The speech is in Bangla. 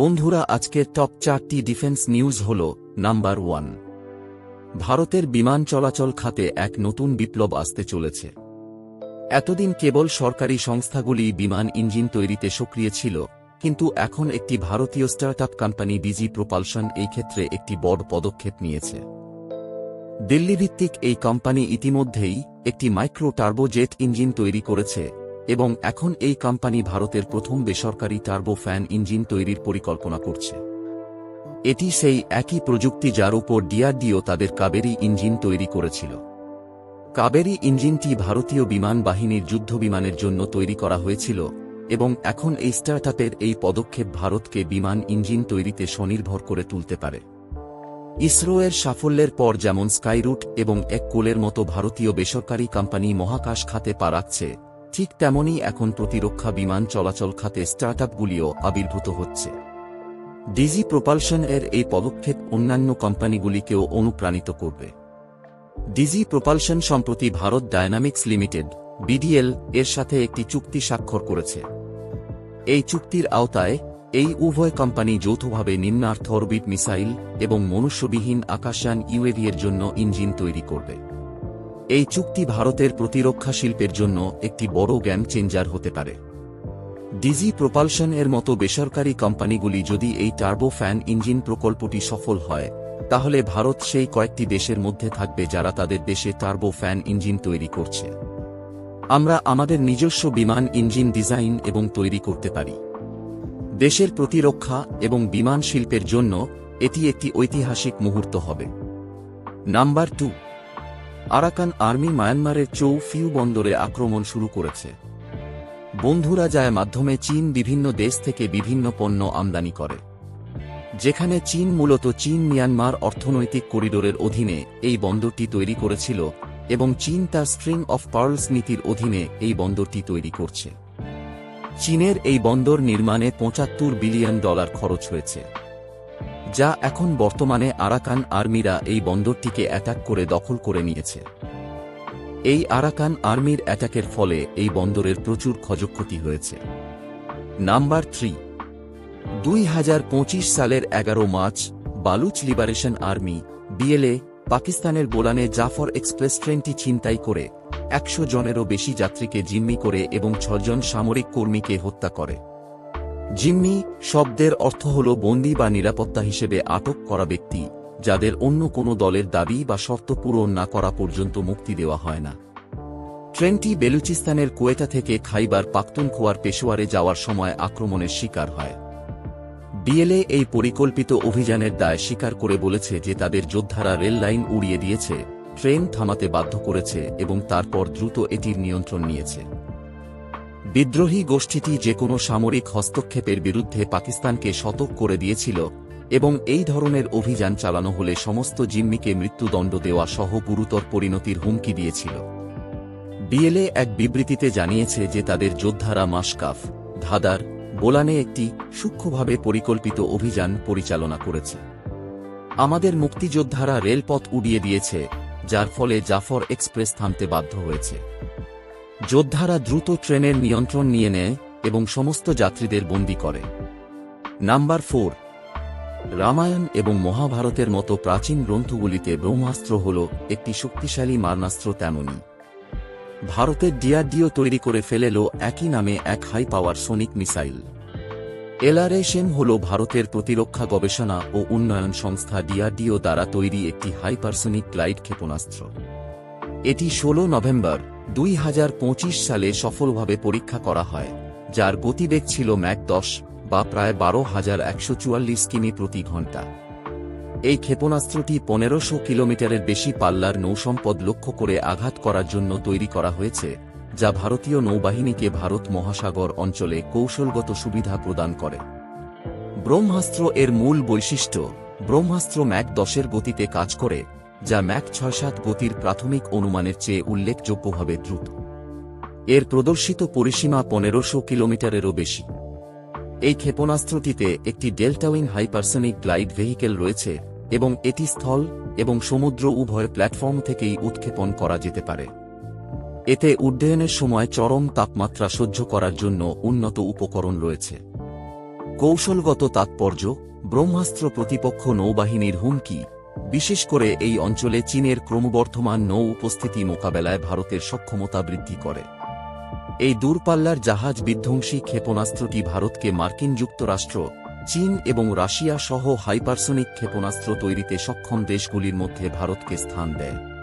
বন্ধুরা, আজকের টপ চারটি ডিফেন্স নিউজ হল নাম্বার ওয়ান ভারতের বিমান চলাচল খাতে এক নতুন বিপ্লব আসতে চলেছে। এতদিন কেবল সরকারি সংস্থাগুলি বিমান ইঞ্জিন তৈরিতে সক্রিয় ছিল, কিন্তু এখন একটি ভারতীয় স্টার্টআপ কোম্পানি ডিজি প্রোপালশন এই ক্ষেত্রে একটি বড় পদক্ষেপ নিয়েছে। দিল্লিভিত্তিক এই কোম্পানি ইতিমধ্যেই একটি মাইক্রো টার্বোজেট ইঞ্জিন তৈরি করেছে এবং এখন এই কোম্পানি ভারতের প্রথম বেসরকারি টার্বো ফ্যান ইঞ্জিন তৈরির পরিকল্পনা করছে। এটি সেই একই প্রযুক্তি যার উপর ডিআরডিও তাদের কাবেরি ইঞ্জিন তৈরি করেছিল। কাবেরি ইঞ্জিনটি ভারতীয় বিমান বাহিনীর যুদ্ধবিমানের জন্য তৈরি করা হয়েছিল এবং এখন এই স্টার্টআপের এই পদক্ষেপ ভারতকে বিমান ইঞ্জিন তৈরিতে স্বনির্ভর করে তুলতে পারে। ইসরো এর সাফল্যের পর যেমন স্কাইরুট এবং এক কোলের মতো ভারতীয় বেসরকারি কোম্পানি মহাকাশ খাতে পা রাখছে ঠিক তেমনই এখন প্রতিরক্ষা বিমান চলাচল খাতে স্টার্টআপগুলিও আবির্ভূত হচ্ছে। ডিজি প্রোপালশন এর এই পদক্ষেপ অন্যান্য কোম্পানিগুলিকেও অনুপ্রাণিত করবে। ডিজি প্রোপালশন সম্প্রতি ভারত ডায়নামিক্স লিমিটেড, বিডিএল, এর সাথে একটি চুক্তি স্বাক্ষর করেছে। এই চুক্তির আওতায় এই উভয় কোম্পানি যৌথভাবে নিম্নার্থ অরবিট মিসাইল এবং মনুষ্যবিহীন আকাশযান ইউএভি এর জন্য ইঞ্জিন তৈরি করবে। এই চুক্তি ভারতের প্রতিরক্ষা শিল্পের জন্য একটি বড় গেম চেঞ্জার হতে পারে। ডিজি প্রোপালশন এর মতো বেসরকারি কোম্পানিগুলি যদি এই টার্বো ফ্যান ইঞ্জিন প্রকল্পটি সফল হয়, তাহলে ভারত সেই কয়েকটি দেশের মধ্যে থাকবে যারা তাদের দেশে টার্বো ফ্যান ইঞ্জিন তৈরি করছে। আমরা আমাদের নিজস্ব বিমান ইঞ্জিন ডিজাইন এবং তৈরি করতে পারি। দেশের প্রতিরক্ষা এবং বিমান শিল্পের জন্য এটি একটি ঐতিহাসিক মুহূর্ত হবে। নাম্বার টু আরাকান আর্মি মায়ানমারের চৌ ফিউ বন্দরে আক্রমণ শুরু করেছে। বন্ধুরা যায় মাধ্যমে চীন বিভিন্ন দেশ থেকে বিভিন্ন পণ্য আমদানি করে। যেখানে চীন মূলত চীন মিয়ানমার অর্থনৈতিক করিডোরের অধীনে এই বন্দরটি তৈরি করেছিল এবং চীন তার স্ট্রিং অফ পার্লস নীতির অধীনে এই বন্দরটি তৈরি করছে। চীনের এই বন্দর নির্মাণে পঁচাত্তর বিলিয়ন ডলার খরচ হয়েছে। যা এখন বর্তমানে আরাকান আর্মিরা এই বন্দরটিকে অ্যাটাক করে দখল করে নিয়েছে। এই আরাকান আর্মির অ্যাটাকের ফলে এই বন্দরের প্রচুর ক্ষয়ক্ষতি হয়েছে। Number three. দুই হাজার পঁচিশ সালের এগারো March, Baloch liberation army, BLA, পাকিস্তানের বোলানে জাফর এক্সপ্রেস ট্রেনটি ছিনতাই করে একশো জনেরও বেশি যাত্রীকে জিম্মি করে এবং ছজন সামরিক কর্মীকে হত্যা করে। জিম্মি শব্দের অর্থ হল বন্দী বা নিরাপত্তা হিসেবে আটক করা ব্যক্তি, যাদের অন্য কোনো দলের দাবি বা শর্ত পূরণ না করা পর্যন্ত মুক্তি দেওয়া হয় না। ট্রেনটি বেলুচিস্তানের কোয়েটা থেকে খাইবার পাখতুনখোয়ার পেশোয়ারে যাওয়ার সময় আক্রমণের শিকার হয়। বিএলএ এই পরিকল্পিত অভিযানের দায় স্বীকার করে বলেছে যে তাদের যোদ্ধারা রেল লাইন উড়িয়ে দিয়েছে, ট্রেন থামাতে বাধ্য করেছে এবং তারপর দ্রুত এটির নিয়ন্ত্রণ নিয়েছে। বিদ্রোহী গোষ্ঠীটি যে কোনো সামরিক হস্তক্ষেপের বিরুদ্ধে পাকিস্তানকে সতর্ক করে দিয়েছিল এবং এই ধরনের অভিযান চালানো হলে সমস্ত জিম্মিকে মৃত্যুদণ্ড দেওয়া সহ গুরুতর পরিণতির হুমকি দিয়েছিল। বিএলএ এক বিবৃতিতে জানিয়েছে যে তাদের যোদ্ধারা মাসকাফ ধাদার বোলানে একটি সূক্ষ্মভাবে পরিকল্পিত অভিযান পরিচালনা করেছে। আমাদের মুক্তিযোদ্ধারা রেলপথ উড়িয়ে দিয়েছে, যার ফলে জাফর এক্সপ্রেস থামতে বাধ্য হয়েছে। যোদ্ধারা দ্রুত ট্রেনের নিয়ন্ত্রণ নিয়ে নেয় এবং সমস্ত যাত্রীদের বন্দী করে। নাম্বার ফোর, রামায়ণ এবং মহাভারতের মতো প্রাচীন গ্রন্থগুলিতে ব্রহ্মাস্ত্র হল একটি শক্তিশালী মারণাস্ত্র তেমনই। ভারতের ডিআরডিও তৈরি করে ফেলেল একই নামে এক হাই পাওয়ার সোনিক মিসাইল। এলআরএসএম হল ভারতের প্রতিরক্ষা গবেষণা ও উন্নয়ন সংস্থা ডিআরডিও দ্বারা তৈরি একটি হাইপারসোনিক গ্লাইড ক্ষেপণাস্ত্র। এটি ১৬ নভেম্বর দুই হাজার পঁচিশ সালে সফলভাবে পরীক্ষা করা হয়, যার গতিবেগ ছিল ম্যাক দশ বা প্রায় বারো হাজার একশো চুয়াল্লিশ কিমি প্রতি ঘণ্টা এই ক্ষেপণাস্ত্রটি পনেরোশো কিলোমিটারের বেশি পাল্লার নৌসম্পদ লক্ষ্য করে আঘাত করার জন্য তৈরি করা হয়েছে, যা ভারতীয় নৌবাহিনীকে ভারত মহাসাগর অঞ্চলে কৌশলগত সুবিধা প্রদান করে। ব্রহ্মাস্ত্র এর মূল বৈশিষ্ট্য, ব্রহ্মাস্ত্র ম্যাক দশের গতিতে কাজ করে যা ম্যাক ছয় সাত গতির প্রাথমিক অনুমানের চেয়ে উল্লেখযোগ্যভাবে দ্রুত। এর প্রদর্শিত পরিসীমা পনেরোশো কিলোমিটারেরও বেশি। এই ক্ষেপণাস্ত্রটিতে একটি ডেল্টাউইং হাইপারসনিক গ্লাইড ভেহিকেল রয়েছে এবং এটি স্থল এবং সমুদ্র উভয় প্ল্যাটফর্ম থেকেই উৎক্ষেপণ করা যেতে পারে। এতে উড্ডয়নের সময় চরম তাপমাত্রা সহ্য করার জন্য উন্নত উপকরণ রয়েছে। কৌশলগত তাৎপর্য, ব্রহ্মাস্ত্র প্রতিপক্ষ নৌবাহিনীর হুমকি বিশেষ করে এই অঞ্চলে চীনের ক্রমবর্ধমান নৌ উপস্থিতি মোকাবেলায় ভারতের সক্ষমতা বৃদ্ধি করে। এই দূরপাল্লার জাহাজ বিধ্বংসী ক্ষেপণাস্ত্রটি ভারতকে মার্কিন যুক্তরাষ্ট্র, চীন এবং রাশিয়া সহ হাইপারসনিক ক্ষেপণাস্ত্র তৈরিতে সক্ষম দেশগুলির মধ্যে ভারতকে স্থান দেয়।